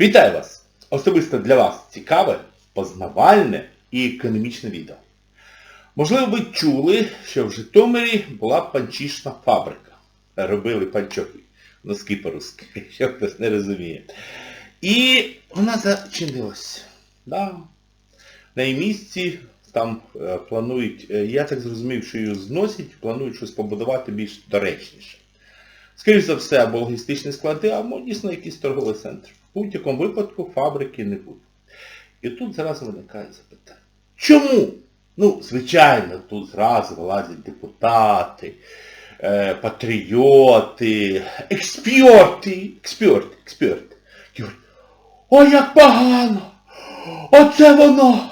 Вітаю вас! Особисто для вас цікаве, познавальне і економічне відео. Можливо, ви чули, що в Житомирі була панчішна фабрика. Робили панчохи, носки по-русски, якщо хтось не розуміє. І вона зачинилась. Да. На її місці там е, планують, е, я так зрозумів, що її зносять, планують щось побудувати більш доречніше. Скоріше за все, або логістичні склади, або дійсно якийсь торговий центр. В будь-якому випадку фабрики не буде. І тут зразу виникає запитання. Чому? Ну, звичайно, тут зразу вилазять депутати, е, патріоти, експерти, експерти, експерти. Ой, як погано! Оце воно!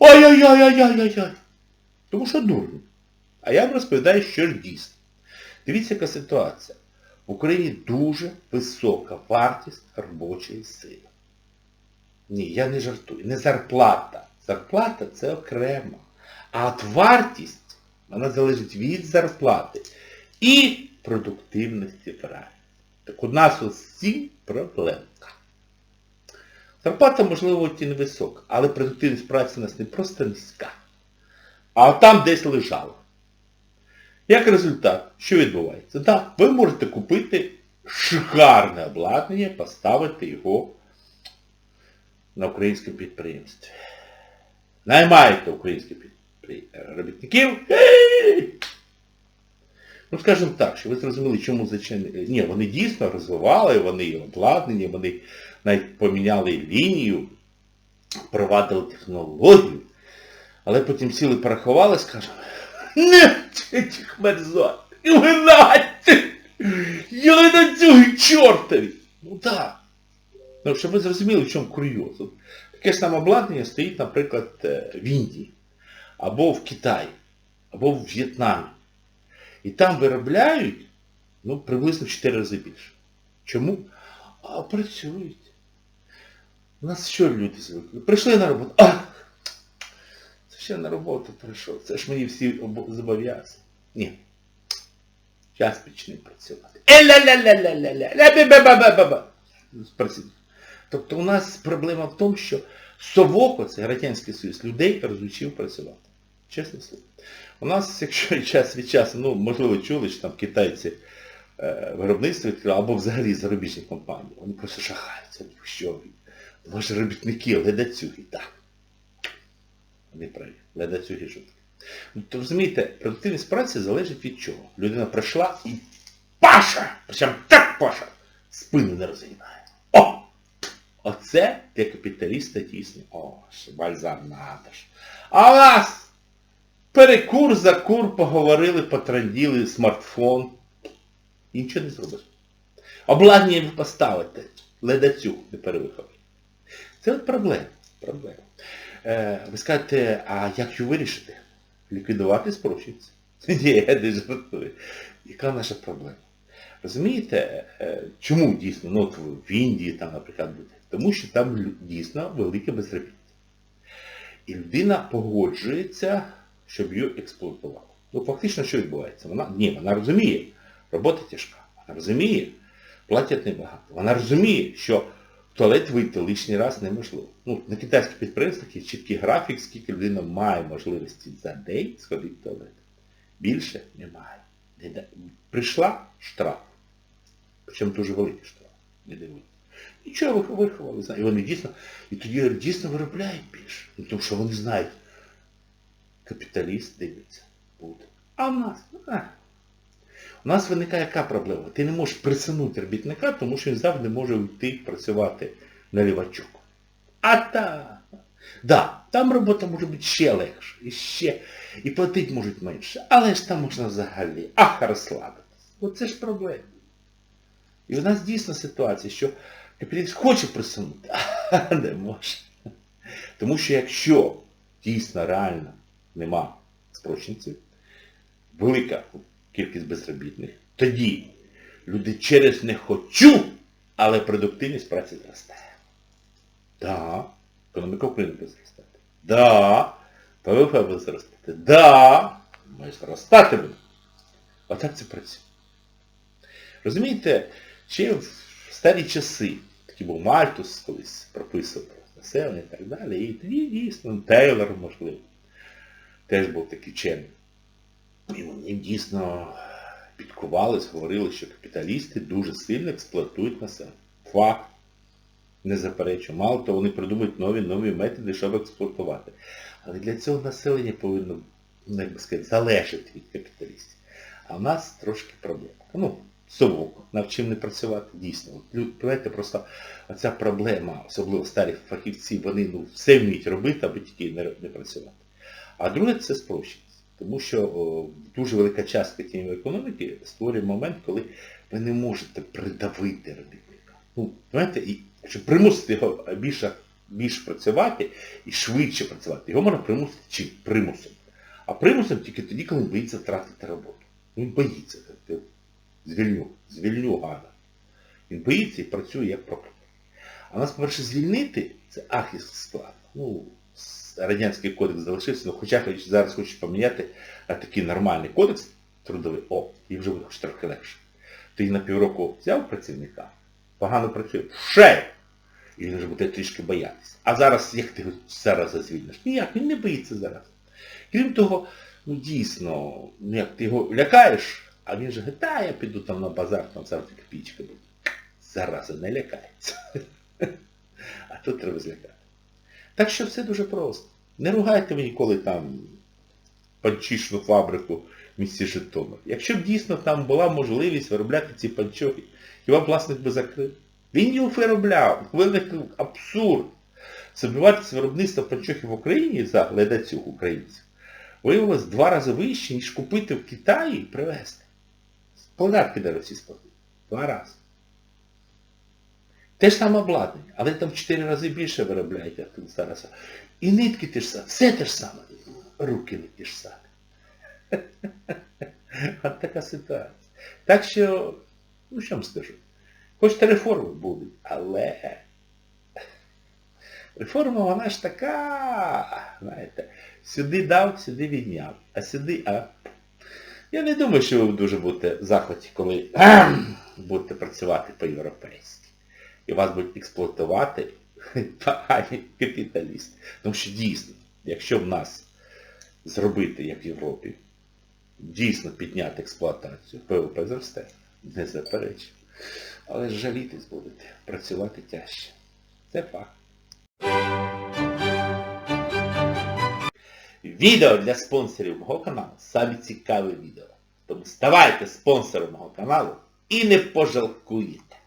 Ой-ой-ой-ой-ой-ой! Тому що дурно. А я вам розповідаю, що ж дійсно. Дивіться, яка ситуація. В Україні дуже висока вартість робочої сили. Ні, я не жартую. Не зарплата. Зарплата це окремо. А от вартість, вона залежить від зарплати і продуктивності праці. Так у нас усі проблемка. Зарплата, можливо, і не висока, але продуктивність праці у нас не просто низька, а там десь лежала. Як результат, що відбувається? Так, ви можете купити шикарне обладнання, поставити його на українському підприємстві. Наймаєте українських робітників. Ну, скажімо так, що ви зрозуміли, чому зачинили. Ні, вони дійсно розвивали, вони обладнані, вони навіть поміняли лінію, провадили технологію, але потім сіли порахували, скажемо, не цих мерзот, і винати! Я чортові! Ну так. Ну, щоб ви зрозуміли, в чому курйоз. Таке ж саме обладнання стоїть, наприклад, е, в Індії, або в Китаї, або в В'єтнамі. І там виробляють ну, приблизно в 4 рази більше. Чому? А працюють. У нас що люди звикли? Прийшли на роботу. А! Це ще на роботу прийшов. Це ж мені всі обо- зобов'язані. Ні. Час почне працювати. Е-ля-ля-ля-ля-ля-ля. Тобто у нас проблема в тому, що совок, оцей Радянський Союз, людей розучив працювати. Чесне слово. У нас, якщо час від часу, ну, можливо, чули, що там китайці е, виробництво відкрили, або взагалі зарубіжні компанії, вони просто шахаються, ну, що ви. Ваші робітники, ледацюги, так. Вони праві, ледацюги жуткі. Ну, то розумієте, продуктивність праці залежить від чого. Людина прийшла і паша! Причому так паша! Спину не розгинає. О! Оце для капіталіста дійсно. О, бальзам надо ж. А у нас перекур за кур поговорили, потранділи, смартфон. І нічого не зробиш. Обладнання ви поставите. Ледацюг не перевиховує. Це от проблема. проблема. Е, ви скажете, а як його вирішити? Ліквідувати спрощується. Ні, я не жартую. Яка наша проблема? Розумієте, е, чому дійсно, ну в Індії там, наприклад, буде? Тому що там дійсно велике безробіття. І людина погоджується, щоб її експлуатували. Ну фактично що відбувається? Вона, ні, вона розуміє, робота тяжка. Вона розуміє, платять небагато. Вона розуміє, що туалет вийти лишній раз неможливо. Ну, на китайських підприємствах є чіткий графік, скільки людина має можливості за день сходити в туалет. Більше немає. Прийшла штраф. Причому дуже великий штраф. Не дивуйтесь. Нічого вих- виховали. І вони дійсно, і тоді дійсно виробляють більше. Ну, тому що вони знають, капіталіст дивиться, буде. А в нас, а. У нас виникає яка проблема? Ти не можеш присунути робітника, тому що він завжди може йти працювати на лівачок. А та. Да, там робота може бути ще легше, і ще, і платити можуть менше, але ж там можна взагалі, ах, розслабитись. Оце ж проблема. І в нас дійсно ситуація, що капіталіст хоче присунути, а не може. Тому що якщо дійсно реально нема спрощенців, велика кількість безробітних, тоді люди через не хочу, але продуктивність праці зростає. Да, економіка України буде зростати. Да, ПВП буде зростати. Да, ми зростати будемо. Отак це працює. Розумієте, ще в старі часи такий був Мальтус, колись прописував про населення і так далі. І дійсно Тейлор, можливо, теж був такий вчений. І вони дійсно підкувались, говорили, що капіталісти дуже сильно експлуатують населення. Факт. Не заперечую. Мало того, вони придумують нові нові методи, щоб експлуатувати. Але для цього населення повинно, ну, як би сказати, залежати від капіталістів. А в нас трошки проблема. Ну, совок, над чим не працювати, дійсно. Знаєте, просто оця проблема, особливо старі фахівці, вони ну, все вміють робити, аби тільки не, не працювати. А друге це спрощеність. Тому що о, дуже велика частка тіньової економіки створює момент, коли ви не можете придавити робітника. Ну, знаєте, і щоб примусити його більше, більше працювати і швидше працювати, його можна примусити чи примусом. А примусом тільки тоді, коли він боїться втратити роботу. Ну, Він боїться. Звільню, звільню гада. Він боїться і працює як проклятий. А нас, по-перше, звільнити це ахіс складно. Ну, Радянський кодекс залишився, ну, хоча хоч зараз хочуть поміняти на такий нормальний кодекс трудовий, о, і вже буде трохи легше. Ти на півроку взяв працівника, погано працює, ще! І він вже буде трішки боятися. А зараз, як ти зараз звільниш? Ніяк, він не боїться зараз. Крім того, ну дійсно, ну як ти його лякаєш, а він же говорить, та я піду там на базар, там завжди копійка буде. Зараза не лякається. А тут треба злякати. Так що все дуже просто. Не ругайте ви ніколи там панчішну фабрику в місті Житомир. Якщо б дійсно там була можливість виробляти ці панчохи, хіба власник би закрив? Він їх виробляв. Виник абсурд. Собівартість виробництва панчохів в Україні за глядацюг українців виявилось два рази вище, ніж купити в Китаї і привезти. Податки до Росії сплатити. Два рази. Те ж саме обладнання, але там в чотири рази більше виробляють, як тут зараз. І нитки те ж саме, все те ж саме. Руки не ті ж самі. От така ситуація. Так що, ну що вам скажу, хочете реформи будуть, але реформа вона ж така, знаєте, сюди дав, сюди відняв, а сюди, а. Я не думаю, що ви дуже будете в захваті, коли будете працювати по-європейськи. І вас будуть експлуатувати погані капіталісти. Тому що дійсно, якщо в нас зробити, як в Європі, дійсно підняти експлуатацію, ПВП зросте, не заперечую. Але жалітись будете, працювати тяжче. Це факт. Відео для спонсорів мого каналу саме цікаве відео. Тому ставайте спонсором мого каналу і не пожалкуєте.